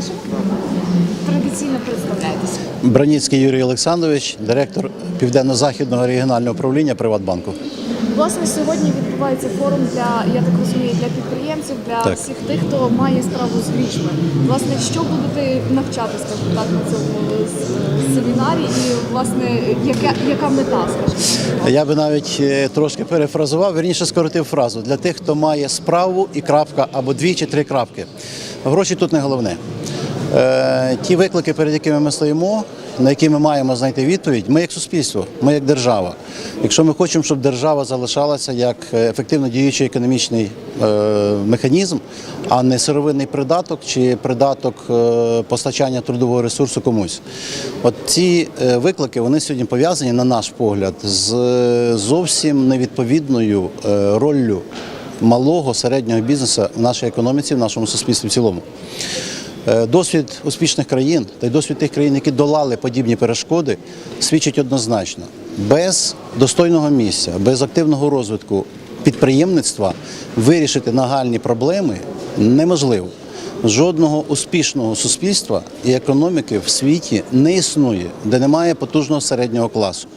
Залишимо. Традиційно представляєтеся. Браніцький Юрій Олександрович, директор Південно-Західного регіонального управління Приватбанку. Власне, сьогодні відбувається форум для, я так розумію, для підприємців, для Так. всіх тих, хто має справу з грішми. Власне, що будете навчати, скажімо так, на цьому семінарі, і власне, яка, яка мета, скажімо? Я би навіть е, трошки перефразував, верніше скоротив фразу для тих, хто має справу і крапка або дві чи три крапки. Гроші тут не головне. Е, ті виклики, перед якими ми стоїмо, на які ми маємо знайти відповідь, ми як суспільство, ми як держава. Якщо ми хочемо, щоб держава залишалася як е, ефективно діючий економічний е, механізм, а не сировинний придаток чи придаток постачання трудового ресурсу комусь. От ці виклики вони сьогодні пов'язані, на наш погляд, з зовсім невідповідною роллю малого середнього бізнесу в нашій економіці, в нашому суспільстві в цілому. Е, Досвід успішних країн та й досвід тих країн, які долали подібні перешкоди, свідчить однозначно: без достойного місця, без активного розвитку підприємництва вирішити нагальні проблеми неможливо. Жодного успішного суспільства і економіки в світі не існує, де немає потужного середнього класу.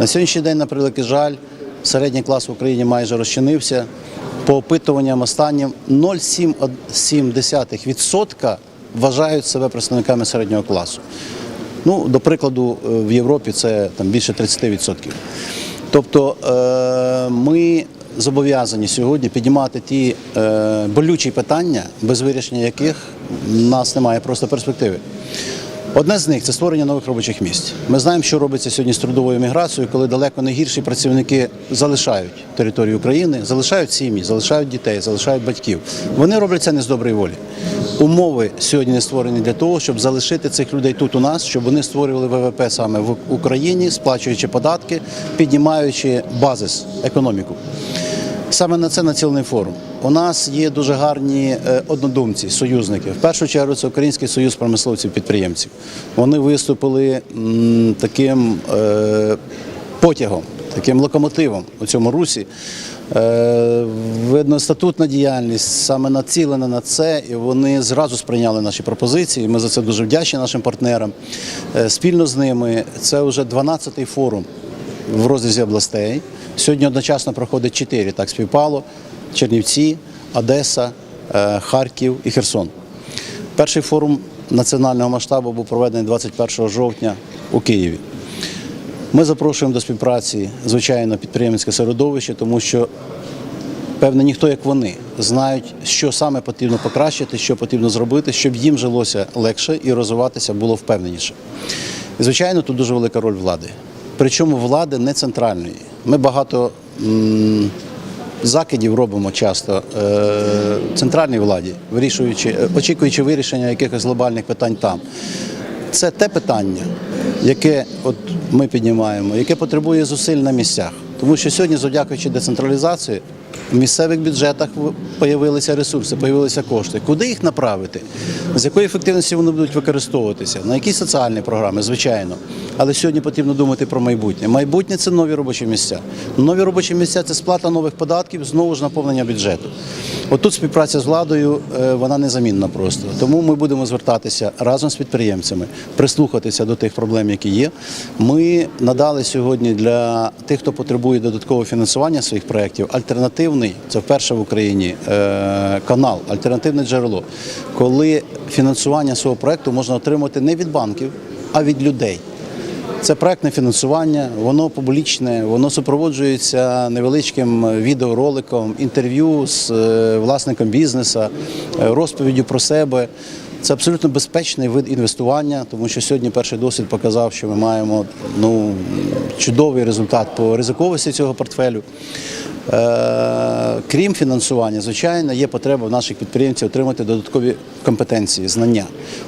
На сьогоднішній день, на превеликий жаль, середній клас в Україні майже розчинився. По опитуванням останнім 0,7% вважають себе представниками середнього класу. Ну, до прикладу, е, в Європі це там більше 30%. Тобто е, ми зобов'язані сьогодні піднімати ті е, болючі питання, без вирішення яких в нас немає просто перспективи. Одне з них це створення нових робочих місць. Ми знаємо, що робиться сьогодні з трудовою міграцією, коли далеко не гірші працівники залишають територію України, залишають сім'ї, залишають дітей, залишають батьків. Вони роблять це не з доброї волі. Умови сьогодні створені для того, щоб залишити цих людей тут у нас, щоб вони створювали ВВП саме в Україні, сплачуючи податки, піднімаючи базис економіку. Саме на це націлений форум. У нас є дуже гарні е, однодумці, союзники. В першу чергу це Український союз промисловців підприємців. Вони виступили таким е, потягом, таким локомотивом у цьому русі. Е, видно, статутна діяльність саме націлена на це, і вони зразу сприйняли наші пропозиції. Ми за це дуже вдячні нашим партнерам. Е, спільно з ними це вже 12-й форум в розрізі областей. Сьогодні одночасно проходить чотири, так співпало: Чернівці, Одеса, е, Харків і Херсон. Перший форум національного масштабу був проведений 21 жовтня у Києві. Ми запрошуємо до співпраці, звичайно, підприємницьке середовище, тому що певне ніхто, як вони, знають, що саме потрібно покращити, що потрібно зробити, щоб їм жилося легше і розвиватися було впевненіше. І, звичайно, тут дуже велика роль влади. Причому влади не центральної. Ми багато закидів робимо часто е, центральній владі, вирішуючи, е, очікуючи вирішення якихось глобальних питань там. Це те питання, яке от ми піднімаємо, яке потребує зусиль на місцях. Тому що сьогодні, завдякуючи децентралізації, в місцевих бюджетах з'явилися ресурси, з'явилися кошти. Куди їх направити? З якої ефективності вони будуть використовуватися? На які соціальні програми, звичайно. Але сьогодні потрібно думати про майбутнє. Майбутнє це нові робочі місця. Нові робочі місця це сплата нових податків, знову ж наповнення бюджету. Отут співпраця з владою е, вона незамінна просто. Тому ми будемо звертатися разом з підприємцями, прислухатися до тих проблем, які є. Ми надали сьогодні для тих, хто потребує додаткового фінансування своїх проєктів, альтернативний, це вперше в Україні е, канал, альтернативне джерело, коли фінансування свого проєкту можна отримати не від банків, а від людей. Це проектне фінансування, воно публічне, воно супроводжується невеличким відеороликом, інтерв'ю з е, власником бізнесу, е, розповіддю про себе. Це абсолютно безпечний вид інвестування, тому що сьогодні перший досвід показав, що ми маємо ну, чудовий результат по ризиковості цього портфелю. Е, Крім фінансування, звичайно, є потреба в наших підприємців отримати додаткові компетенції, знання.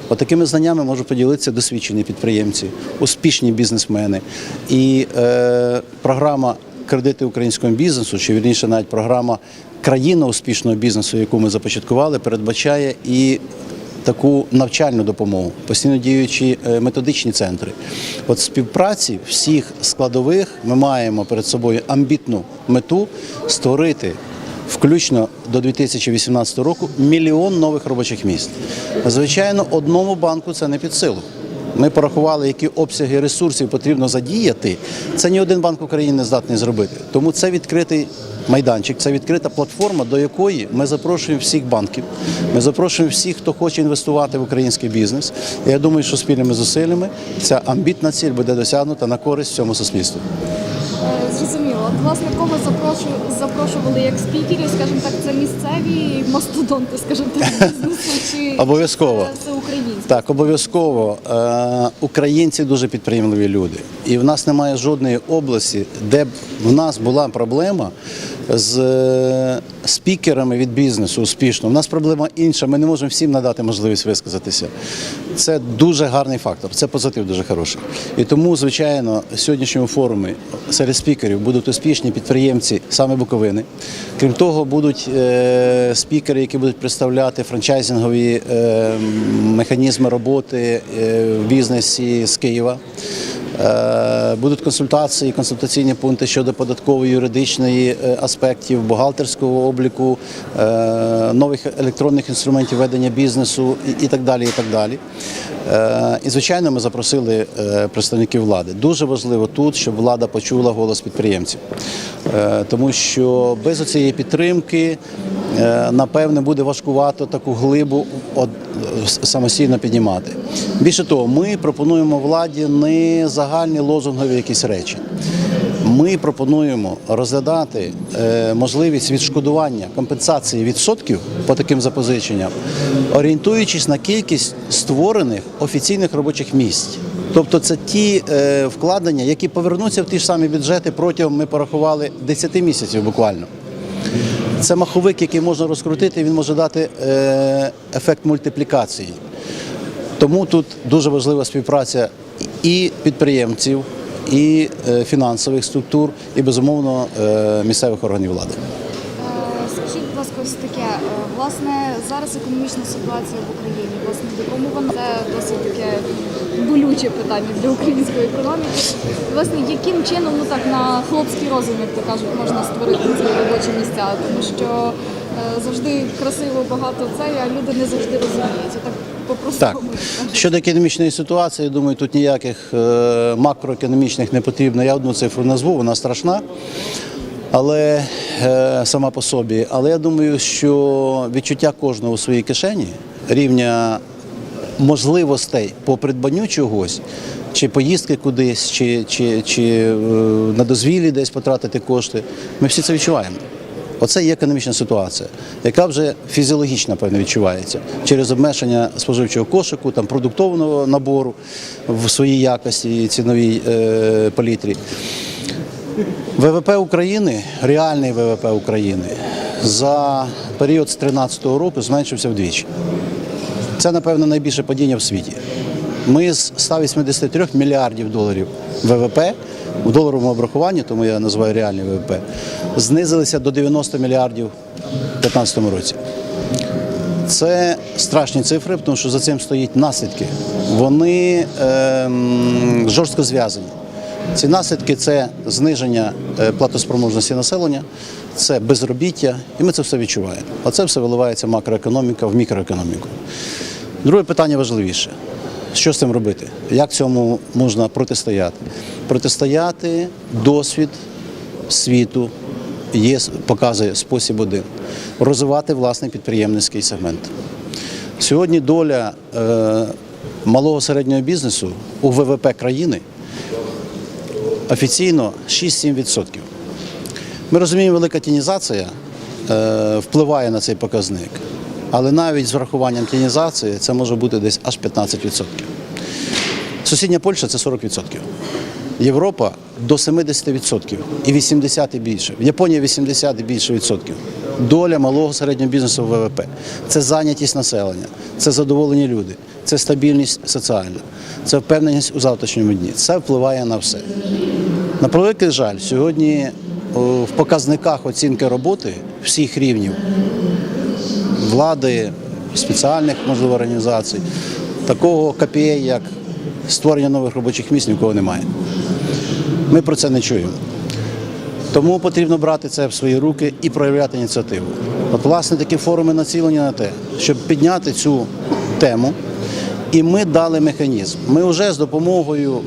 От такими знаннями можуть поділитися досвідчені підприємці, успішні бізнесмени. І е, програма кредити українського бізнесу, чи вірніше навіть програма країна успішного бізнесу, яку ми започаткували, передбачає і таку навчальну допомогу, постійно діючі е, методичні центри. От співпраці всіх складових ми маємо перед собою амбітну мету створити включно до 2018 року, мільйон нових робочих місць. Звичайно, одному банку це не під силу. Ми порахували, які обсяги ресурсів потрібно задіяти. Це ні один банк України не здатний зробити. Тому це відкритий майданчик, це відкрита платформа, до якої ми запрошуємо всіх банків. Ми запрошуємо всіх, хто хоче інвестувати в український бізнес. Я думаю, що спільними зусиллями ця амбітна ціль буде досягнута на користь цьому суспільству. Е, власне, кого запрошували як спікерів, скажімо так, це місцеві мастодонти, скажімо так, бізнесу чи Обов'язково. це- українці? Так, обов'язково. Е, Українці дуже підприємливі люди. І в нас немає жодної області, де б в нас була проблема з е, спікерами від бізнесу успішно. У нас проблема інша. Ми не можемо всім надати можливість висказатися. Це дуже гарний фактор, це позитив дуже хороший. І тому, звичайно, сьогоднішньому форумі серед спікерів будуть успішні підприємці саме Буковини. Крім того, будуть е, спікери, які будуть представляти франчайзингові е, механізми роботи е, в бізнесі з Києва. Е, Будуть консультації, консультаційні пункти щодо податкової, юридичної е, аспектів, бухгалтерського обліку, е, нових електронних інструментів ведення бізнесу і, так далі. І так далі. І звичайно, ми запросили представників влади. Дуже важливо тут, щоб влада почула голос підприємців, тому що без цієї підтримки. Е, Напевне, буде важкувато таку глибу самостійно піднімати. Більше того, ми пропонуємо владі не загальні лозунгові якісь речі. Ми пропонуємо розглядати е, можливість відшкодування компенсації відсотків по таким запозиченням, орієнтуючись на кількість створених офіційних робочих місць. Тобто це ті е, вкладення, які повернуться в ті ж самі бюджети протягом ми порахували 10 місяців буквально. Це маховик, який можна розкрутити, він може дати е, ефект мультиплікації. Тому тут дуже важлива співпраця і підприємців, і е, фінансових структур, і безумовно е, місцевих органів влади. Е, Скажіть, будь ласка, ось таке. е, Власне, зараз економічна ситуація в Україні, власне, допомога це досить таке болюче питання для української економіки. Власне, яким чином, ну так, на хлопський розум, як то кажуть, можна створити ці робочі місця, тому що е, завжди красиво багато це, а люди не завжди розуміють. Так Так, щодо економічної ситуації, я думаю, тут ніяких е, макроекономічних не потрібно. Я одну цифру назву, вона страшна, але е, сама по собі. Але я думаю, що відчуття кожного у своїй кишені рівня можливостей по придбанню чогось, чи поїздки кудись, чи, чи, чи е, на дозвіллі десь потратити кошти, ми всі це відчуваємо. Оце є економічна ситуація, яка вже фізіологічно певно відчувається через обмеження споживчого кошику, там продуктового набору в своїй якості ціновій е, палітрі. ВВП України, реальний ВВП України за період з 2013 року зменшився вдвічі. Це, напевно, найбільше падіння в світі. Ми з 183 мільярдів доларів ВВП у доларовому обрахуванні, тому я називаю реальний ВВП, знизилися до 90 мільярдів у 2015 році. Це страшні цифри, тому що за цим стоять наслідки. Вони ем, жорстко зв'язані. Ці наслідки це зниження е, платоспроможності населення, це безробіття, і ми це все відчуваємо. А це все виливається макроекономіка в мікроекономіку. Друге питання важливіше. Що з цим робити? Як цьому можна протистояти? Протистояти досвід світу є, показує спосіб один розвивати власний підприємницький сегмент. Сьогодні доля е, малого середнього бізнесу у ВВП країни офіційно 6-7%. Ми розуміємо, велика тінізація е, впливає на цей показник, але навіть з врахуванням тінізації це може бути десь аж 15%. Сусідня Польща це 40%. Європа до 70% і 80% і більше. В Японії 80 і більше відсотків. Доля малого середнього бізнесу в ВВП. Це зайнятість населення, це задоволені люди, це стабільність соціальна, це впевненість у завтрашньому дні. Це впливає на все. На превеликий жаль, сьогодні в показниках оцінки роботи всіх рівнів влади, спеціальних можливо організацій, такого КПІ, як створення нових робочих місць, нікого немає. Ми про це не чуємо. Тому потрібно брати це в свої руки і проявляти ініціативу. От, власне, такі форуми націлені на те, щоб підняти цю тему. І ми дали механізм. Ми вже з допомогою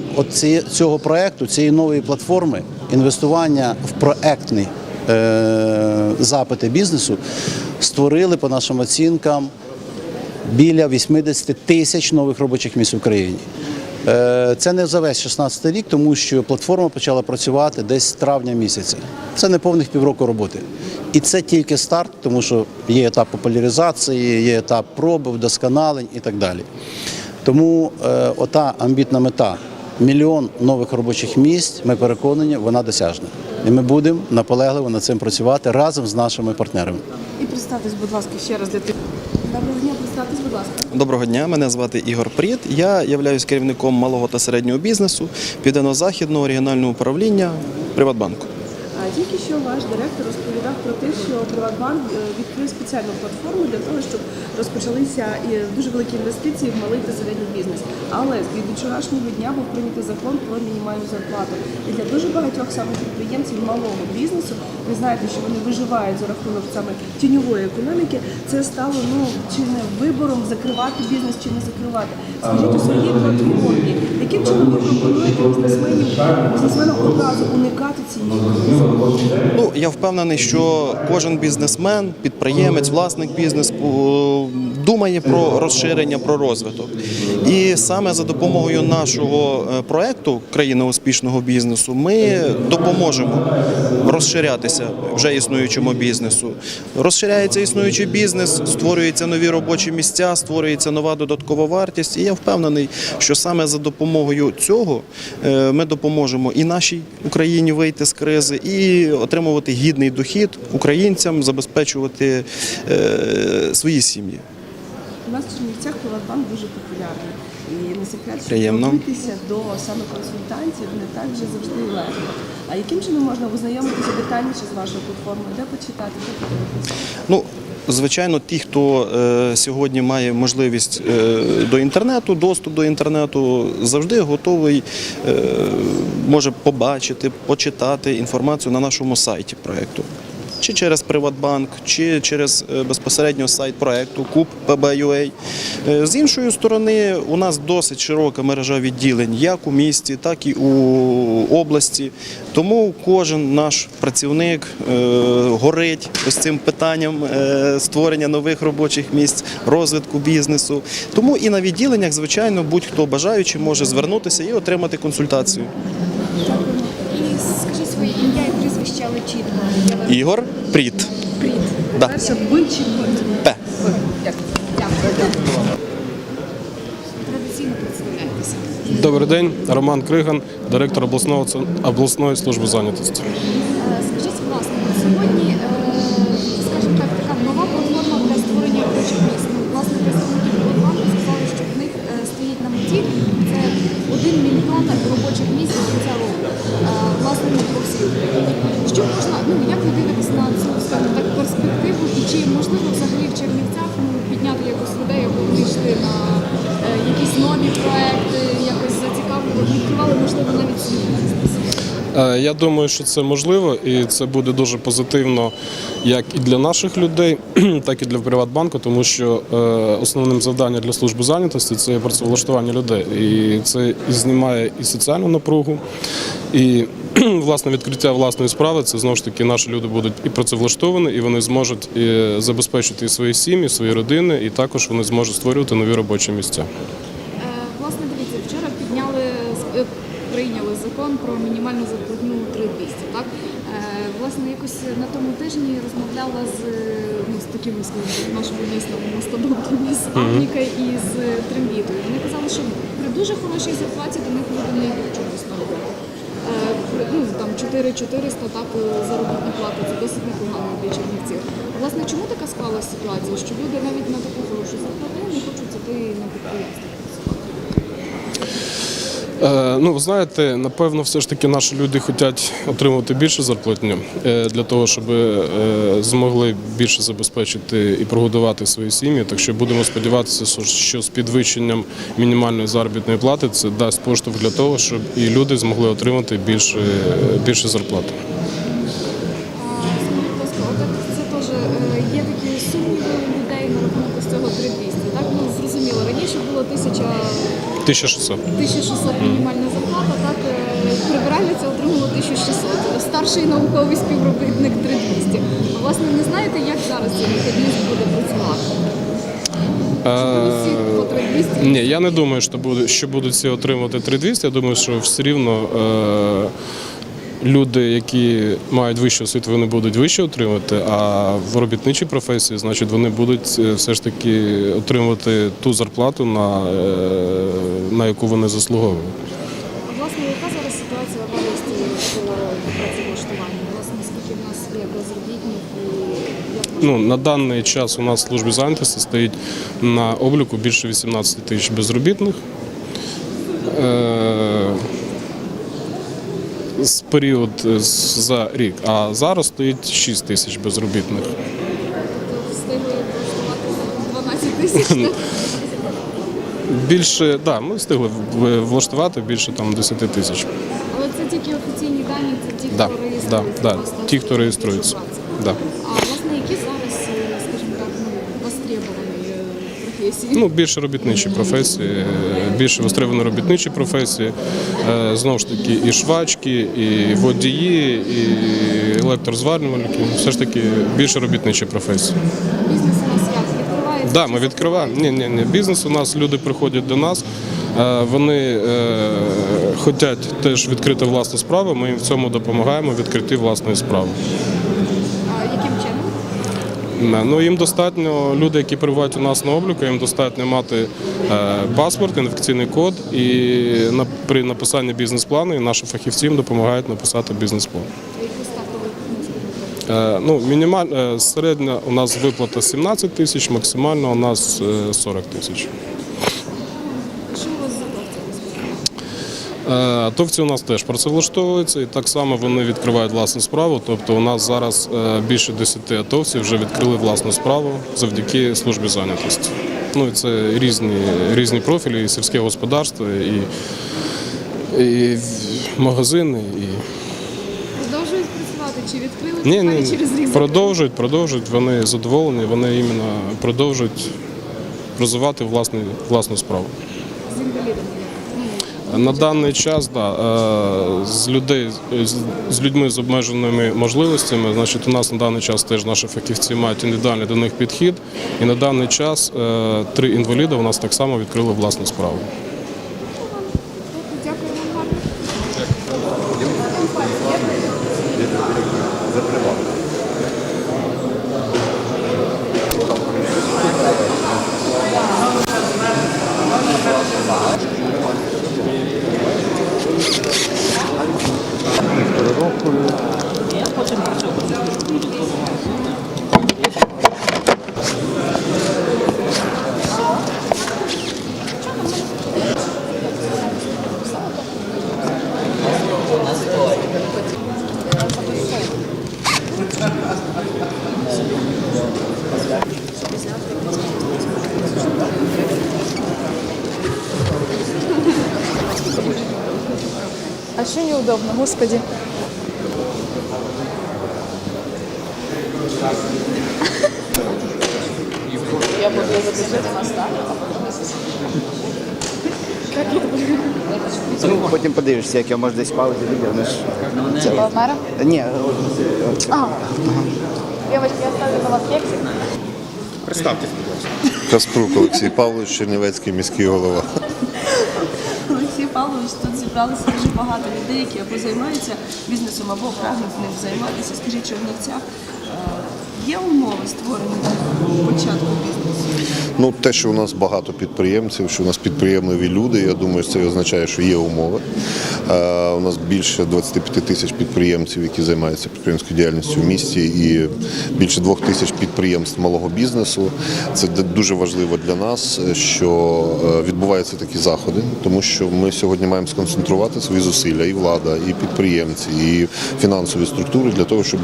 цього проекту, цієї нової платформи інвестування в проектні е, запити бізнесу створили по нашим оцінкам біля 80 тисяч нових робочих місць в Україні. Е, Це не за весь 16 рік, тому що платформа почала працювати десь з травня місяця. Це не повних півроку роботи. І це тільки старт, тому що є етап популяризації, є етап проби, вдосконалень і так далі. Тому е, ота амбітна мета мільйон нових робочих місць, ми переконані, вона досяжна. І ми будемо наполегливо над цим працювати разом з нашими партнерами. І представтесь, будь ласка, ще раз для тих. Представтесь, будь ласка. Доброго дня, мене звати Ігор Пріт. Я являюсь керівником малого та середнього бізнесу Південно-Західного регіонального управління Приватбанку. Тільки що ваш директор розповідав про те, що Приватбанк е, відкрив спеціальну платформу для того, щоб розпочалися дуже великі інвестиції в малий та середній бізнес. Але від вчорашнього дня був прийнятий закон про мінімальну зарплату. І для дуже багатьох саме підприємців малого бізнесу, ви знаєте, що вони виживають за рахунок саме тіньової економіки. Це стало ну чи не вибором закривати бізнес чи не закривати. Скажіть у своїй платформі, яким чином ви пропонуєте бізнесменам одразу уникати цієї? Ну я впевнений, що кожен бізнесмен, підприємець, власник бізнесу думає про розширення, про розвиток. І саме за допомогою нашого е, проекту країна успішного бізнесу ми допоможемо розширятися вже існуючому бізнесу. Розширяється існуючий бізнес, створюються нові робочі місця, створюється нова додаткова вартість. І я впевнений, що саме за допомогою цього е, ми допоможемо і нашій Україні вийти з кризи, і отримувати гідний дохід українцям, забезпечувати е, свої сім'ї. У нас в Чернівцях Приватбанк дуже популярний. І не секрет, що Приємно. добитися до саме консультантів не так вже завжди легко. А яким чином можна ознайомитися детальніше з вашою платформою, де почитати, де подивитися? Ну, звичайно, ті, хто е, сьогодні має можливість е, до інтернету, доступ до інтернету, завжди готовий е, може побачити, почитати інформацію на нашому сайті проєкту. Чи через Приватбанк, чи через е, безпосередньо сайт проєкту КУП ПБ.UA. Е, З іншої сторони, у нас досить широка мережа відділень як у місті, так і у області. Тому кожен наш працівник е, горить ось цим питанням створення нових робочих місць, розвитку бізнесу. Тому і на відділеннях, звичайно, будь-хто бажаючий може звернутися і отримати консультацію. І скажіть своє ім'я і прізвище, але чітко. Я вас Ігор Пріт. Пріт. Да. Перше Б чи? П. Традиційно представляйтеся. Добрий день, Роман Криган, директор обласного обласної служби зайнятості. Я думаю, що це можливо, і це буде дуже позитивно як і для наших людей, так і для Приватбанку, тому що е, основним завданням для служби зайнятості це працевлаштування людей. І це знімає і соціальну напругу, і власне відкриття власної справи. Це знову ж таки наші люди будуть і працевлаштовані, і вони зможуть забезпечити і свої сім'ї, свої родини, і також вони зможуть створювати нові робочі місця. Е, Власне, дивіться, вчора підняли е, прийняли закон про мінімальну зарплатню 3200, так? Е, Власне, якось на тому тижні розмовляла з, е, ну, з такими скажімо, нашими містами мастодонтами, з Авніка і з Трембітою. Вони казали, що при дуже хорошій зарплаті до них люди не йдуть чомусь. Е, Ну, там 4400 так, заробітна плата, це досить непогано для чернівців. Власне, чому така склалася ситуація, що люди навіть на таку хорошу зарплату не хочуть іти на підприємство працювати? Е, Ну, ви знаєте, напевно, все ж таки наші люди хочуть отримувати більше зарплатню е, для того, щоб е, змогли більше забезпечити і прогодувати свої сім'ї. Так що будемо сподіватися, що- що з підвищенням мінімальної заробітної плати це дасть поштовх для того, щоб і люди змогли отримати більше, більше зарплати. 1600. 1600 мінімальна зарплата, так е, прибиральниця отримала 1600, старший науковий співробітник 3200. А власне не знаєте, як зараз цей механізм буде працювати? 3200? Ні, я не думаю, що буде, що будуть всі отримувати 3200. Я думаю, що все рівно е, люди, які мають вищу освіту, вони будуть вище отримувати. А в робітничій професії, значить, вони будуть е, все ж таки отримувати ту зарплату, на, е, на яку вони заслуговують. А власне, яка зараз ситуація в області по працевлаштуванню? Власне, скільки в нас є безробітних і Ну, на даний час у нас в службі зайнятості стоїть на обліку більше 18 тисяч безробітних. З період е, за рік, а зараз стоїть 6 тисяч безробітних. встигли влаштувати 12 тисяч? Більше, да, ми встигли влаштувати більше там 10 тисяч. Але це тільки офіційні дані, це ті, Да, хто да, реєструється. да, ті, хто реєструється. Да. А власне, які зараз, е, скажімо так, ну, востребовані е, професії? Ну, більше робітничі професії, е, більше востребовані робітничі професії. Е, Знову ж таки, і швачки, і водії, і електрозварювальники. Все ж таки більше робітничі професії. Бізнес у нас як відкривається? Да, ми відкриваємо. Ні, ні, ні. Бізнес у нас люди приходять до нас. е, Вони хочуть теж відкрити власну справу. Ми їм в цьому допомагаємо відкрити власної справи. Ну, їм достатньо, люди, які перебувають у нас на обліку, їм достатньо мати е, паспорт, інфекційний код, і при написанні бізнес-плану наші фахівці їм допомагають написати бізнес-план. Е, ну, мінімаль, е, середня у нас виплата 17 тисяч, максимально у нас е, 40 тисяч. Що у вас за Е, Атовці у нас теж працевлаштовуються і так само вони відкривають власну справу. Тобто у нас зараз е, більше 10 атовців вже відкрили власну справу завдяки службі зайнятості. Ну і це різні, різні профілі, і сільське господарство, і, і магазини. І... Продовжують працювати чи відкрили Ні, ні, через рік? продовжують, продовжують, вони задоволені, вони іменно продовжують розвивати власну, власну справу. з інвалідами? На даний час да, е, з людей з- людьми з обмеженими можливостями, значить, у нас на даний час теж наші фахівці мають індивідуальний до них підхід. І на даний час е, три інваліди у нас так само відкрили власну справу. Дякую вам гарно. А что господи? Я буду записывать. Ну, потім подивишся, як його може десь паузі відвернеш. Це... Полмера? Ні, Девочки, я ставлю на вас кексик. Каспрук Олексій Павлович, Чернівецький міський голова. Зібралося дуже багато людей, які або займаються бізнесом, або прагнуть ним займатися. Скажіть, Чернівцях е, є умови створені для початку бізнесу? Ну, те, що у нас багато підприємців, що у нас підприємливі люди, я думаю, це означає, що є умови. Е, у нас більше 25 тисяч підприємців, які займаються підприємською діяльністю в місті, і більше двох тисяч підприємств малого бізнесу. Це дуже важливо для нас, що е, відбуваються такі заходи, тому що ми сьогодні маємо сконцентрувати свої зусилля, і влада, і підприємці, і фінансові структури для того, щоб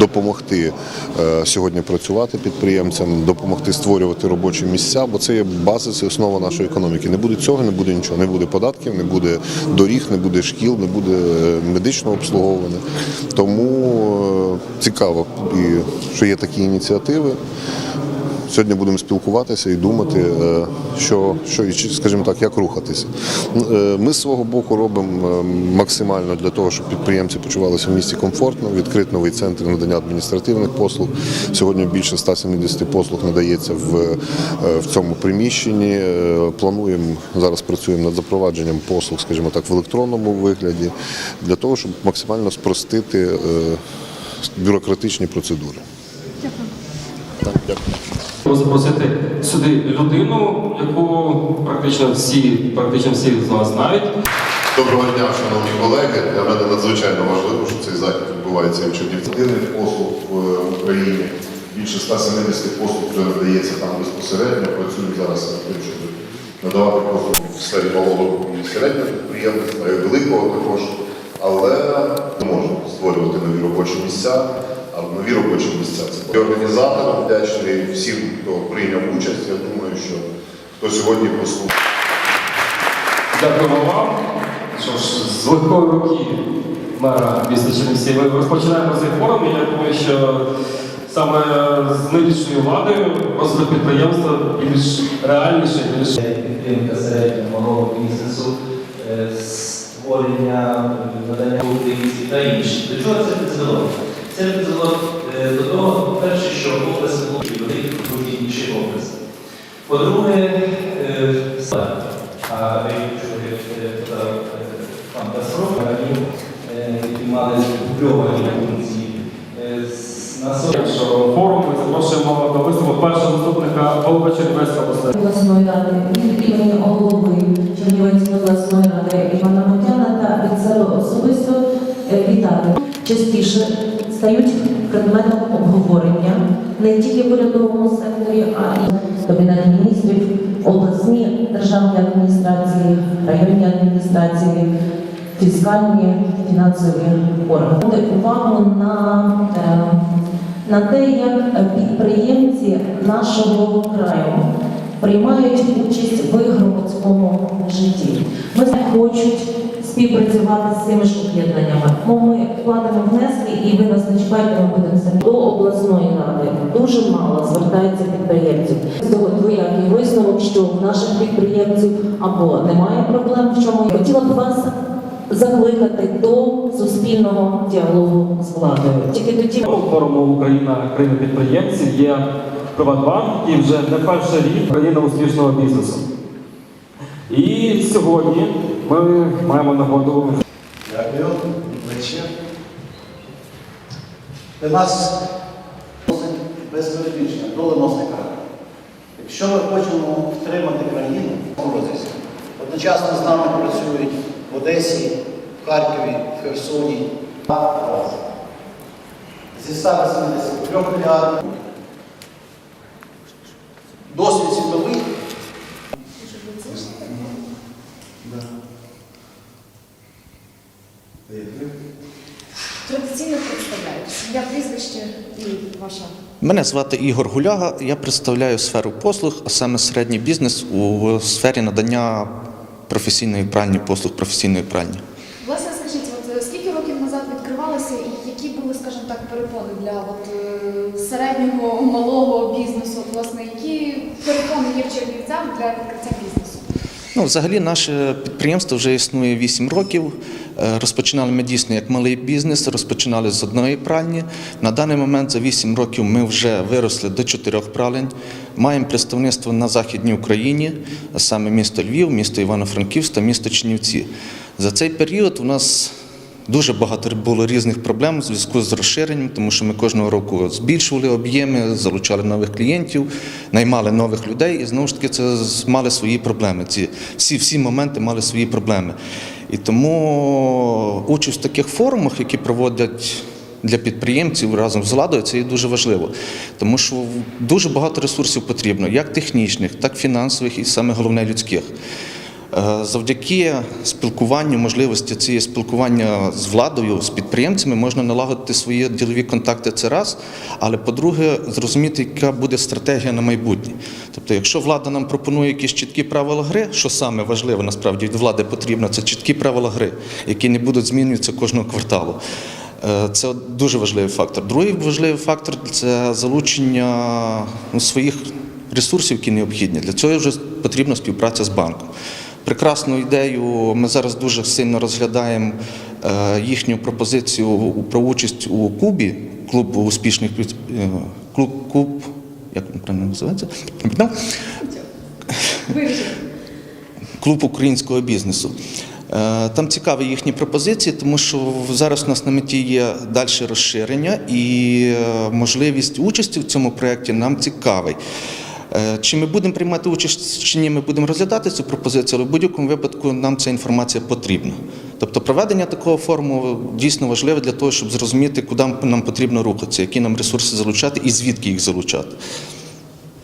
допомогти е, сьогодні працювати підприємцям, допомогти створювати робочі місця, бо це є база, це основа нашої економіки. Не буде цього, не буде нічого. Не буде податків, не буде доріг, не буде шкіл, не буде е, медичного обслуговування. Тому е, цікаво, що є такі ініціативи. Сьогодні будемо спілкуватися і думати, е, що, що і скажімо так, як рухатися. Е, Ми з свого боку робимо е, максимально для того, щоб підприємці почувалися в місті комфортно. Відкрит новий центр надання адміністративних послуг. Сьогодні більше 170 послуг надається в, в цьому приміщенні. Плануємо зараз працюємо над запровадженням послуг, скажімо так, в електронному вигляді, для того, щоб максимально спростити бюрократичні процедури. Так, дякую. Запросити сюди людину, яку практично всі, практично всі з вас знають. Доброго дня, шановні колеги. Для мене надзвичайно важливо, що цей захід відбувається в Чернівці. Послуг в Україні більше 170 послуг вже надається там безпосередньо. Працюємо зараз над тим, щоб надавати послуги в сфері малого і середнього підприємництва, великого також. Але не можемо створювати нові робочі місця, а нові робочі місця це організаторам вдячний всім, хто прийняв участь. Я думаю, що хто сьогодні послухав. Дякуємо вам. Що ж, з легкої руки мера міста Чернівці ми розпочинаємо цей форум. І я думаю, що саме з нинішньою владою розвиток підприємства більш реальніше, більш підтримка середнього малого бізнесу, е, створення, надання та інше. До чого це призвело? Це призвело е, до того, по-перше, що область була великий крупні інші області. По-друге, е, а е, пан Касров, які мали дубльовані функції. е, з- на що форум ми запрошуємо до виступу першого заступника голови Чернівецької області. обласної ради імені голови Чернівецької обласної ради Івана Мутяна та від себе особисто вітати. Частіше стають предметом обговорення не тільки в урядовому секторі, а й Кабінет міністрів, обласні державні адміністрації, районні адміністрації, фіскальні фінансові органи. Увагу на е, на те, як підприємці нашого краю приймають участь в громадському житті. Вони хочуть співпрацювати з цими ж об'єднаннями. Ми вкладемо внески і ви нас не чекайте, ми будемо самі. До обласної ради дуже мало звертається підприємців. З двоякий висновок, що в наших підприємців або немає проблем, в чому я хотіла б вас закликати до суспільного діалогу з владою. Тільки тоді Форуму Україна країна підприємців є Приватбанк, який вже не перший рік країна успішного бізнесу. І сьогодні ми маємо нагоду Дякую. Вечір. Для нас досить безперебічна, доленосна край. Якщо ми хочемо втримати країну в розвитку, одночасно з нами працюють в Одесі, в Харкові, в Херсоні. Зі 183 мільярдів. Досвід світовий. Традиційно представляєтесь. Я прізвище і ваша. Мене звати Ігор Гуляга. Я представляю сферу послуг, а саме середній бізнес у сфері надання професійної пральні, послуг професійної пральні. Власне, скажіть, от е, скільки років назад відкривалися і які були, скажімо так, перепони для от, е, середнього малого бізнесу? От, власне, які перепони є в Чернівцях для відкриття бізнесу? Ну, взагалі, наше підприємство вже існує 8 років. Е, Розпочинали ми дійсно як малий бізнес, розпочинали з одної пральні. На даний момент за 8 років ми вже виросли до чотирьох пралень. Маємо представництво на Західній Україні, саме місто Львів, місто Івано-Франківськ та місто Чинівці. За цей період у нас Дуже багато було різних проблем у зв'язку з розширенням, тому що ми кожного року збільшували об'єми, залучали нових клієнтів, наймали нових людей, і знову ж таки це мали свої проблеми. Ці всі, всі моменти мали свої проблеми. І тому участь в таких форумах, які проводять для підприємців разом з владою, це є дуже важливо, тому що дуже багато ресурсів потрібно, як технічних, так фінансових і саме головне людських. Е, Завдяки спілкуванню, можливості цієї спілкування з владою, з підприємцями можна налагодити свої ділові контакти. Це раз. Але по-друге, зрозуміти, яка буде стратегія на майбутнє. Тобто, якщо влада нам пропонує якісь чіткі правила гри, що саме важливе насправді від влади потрібно, це чіткі правила гри, які не будуть змінюватися кожного кварталу. Е, Це дуже важливий фактор. Другий важливий фактор це залучення ну, своїх ресурсів, які необхідні. Для цього вже потрібна співпраця з банком. Прекрасну ідею. Ми зараз дуже сильно розглядаємо е, їхню пропозицію про участь у Кубі, клуб успішних е, клуб, клуб, як він правильно називається? Клуб українського бізнесу. Е, Там цікаві їхні пропозиції, тому що зараз у нас на меті є далі розширення і можливість участі в цьому проєкті нам цікавий. Е, Чи ми будемо приймати участь чи ні, ми будемо розглядати цю пропозицію, але в будь-якому випадку нам ця інформація потрібна. Тобто проведення такого форуму дійсно важливе для того, щоб зрозуміти, куди нам потрібно рухатися, які нам ресурси залучати і звідки їх залучати.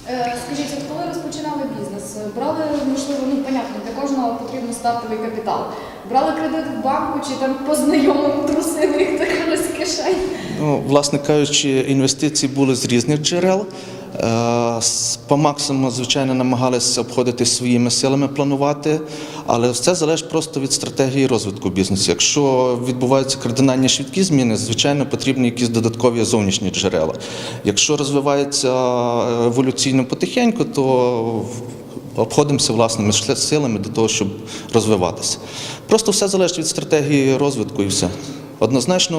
Е, Скажіть, от коли розпочинали бізнес, брали, можливо, ну понятно, для кожного потрібно стартовий капітал. Брали кредит в банку чи там по знайомим трусили їх так з кишень? Ну, власне кажучи, інвестиції були з різних джерел. Е, По максимуму, звичайно, намагалися обходити своїми силами планувати, але все залежить просто від стратегії розвитку бізнесу. Якщо відбуваються кардинальні швидкі зміни, звичайно, потрібні якісь додаткові зовнішні джерела. Якщо розвивається е, еволюційно потихеньку, то обходимося власними силами для того, щоб розвиватися. Просто все залежить від стратегії розвитку і все. Однозначно,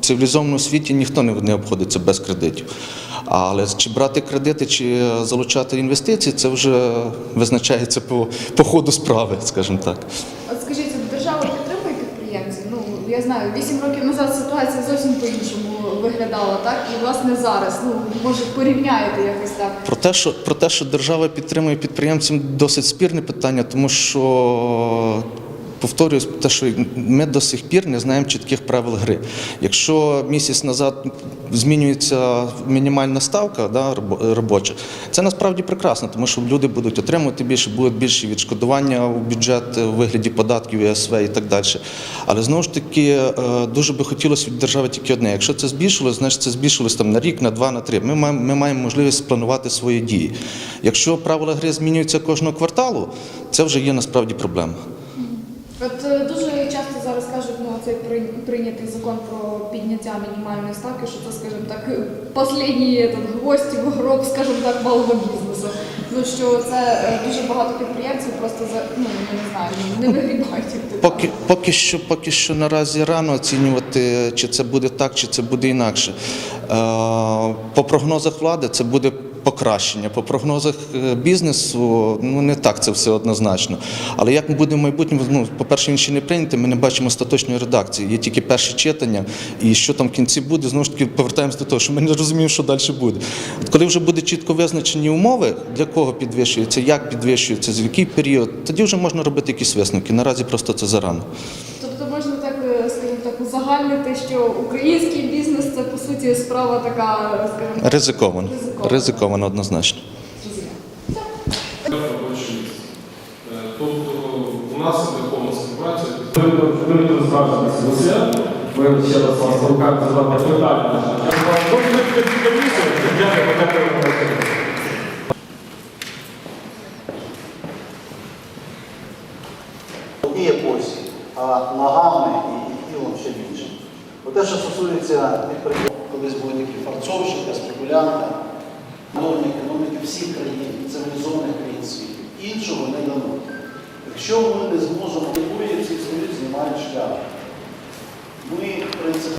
в цивілізованому світі ніхто не обходиться без кредитів. Але чи брати кредити, чи залучати інвестиції, це вже визначається по, по ходу справи, скажімо так. От скажіть, держава підтримує підприємців? Ну я знаю, 8 років назад ситуація зовсім по-іншому виглядала, так? І власне зараз, ну може порівняєте якось так. Про те, що про те, що держава підтримує підприємців, досить спірне питання, тому що. Повторюсь, те, що ми до сих пір не знаємо чітких правил гри. Якщо місяць назад змінюється мінімальна ставка да, робоча, це насправді прекрасно, тому що люди будуть отримувати більше, будуть більші відшкодування у бюджет у вигляді податків, ЄСВ і так далі. Але знову ж таки, е, дуже би хотілося від держави тільки одне. Якщо це збільшилось, значить це збільшилось там на рік, на два, на три. Ми маємо, ми маємо можливість спланувати свої дії. Якщо правила гри змінюються кожного кварталу, це вже є насправді проблема. От е, дуже часто зараз кажуть, ну цей при- прийнятий закон про мінімальної ставки, що це, скажімо так, останній этот, гвоздь в гроб, скажімо так, малого бізнесу. Ну що це е, дуже багато підприємців просто за ну я не знаю, не вигрібають. Поки, поки що, поки що наразі рано оцінювати, чи це буде так, чи це буде інакше. Е, По прогнозах влади це буде покращення. По прогнозах е, бізнесу, ну не так це все однозначно. Але як буде в майбутньому, ну, по-перше, він ще не прийнятий, ми не бачимо остаточної редакції. Є тільки перше читання, і що там в кінці буде, знову ж таки повертаємося до того, що ми не розуміємо, що далі буде. От коли вже буде чітко визначені умови, для кого підвищується, як підвищується, з який період, тоді вже можна робити якісь висновки. Наразі просто це зарано. Тобто можна так, е, скажімо так, узагальнити, що український бізнес суті справа така, скажімо. Ризиковано. Ризиковано однозначно. Тобто у нас повна співпраця. Ми ще раз вас руками за питання. А ногами і, тілом ще більше. Те, що стосується підприємств, колись фарцовщика, спекулянта, фарцовщики, економіки всіх країн, цивілізованих країн світу. Іншого не дано. Якщо ми не зможемо, якої ці свої знімають шлях. Ми, в принципі,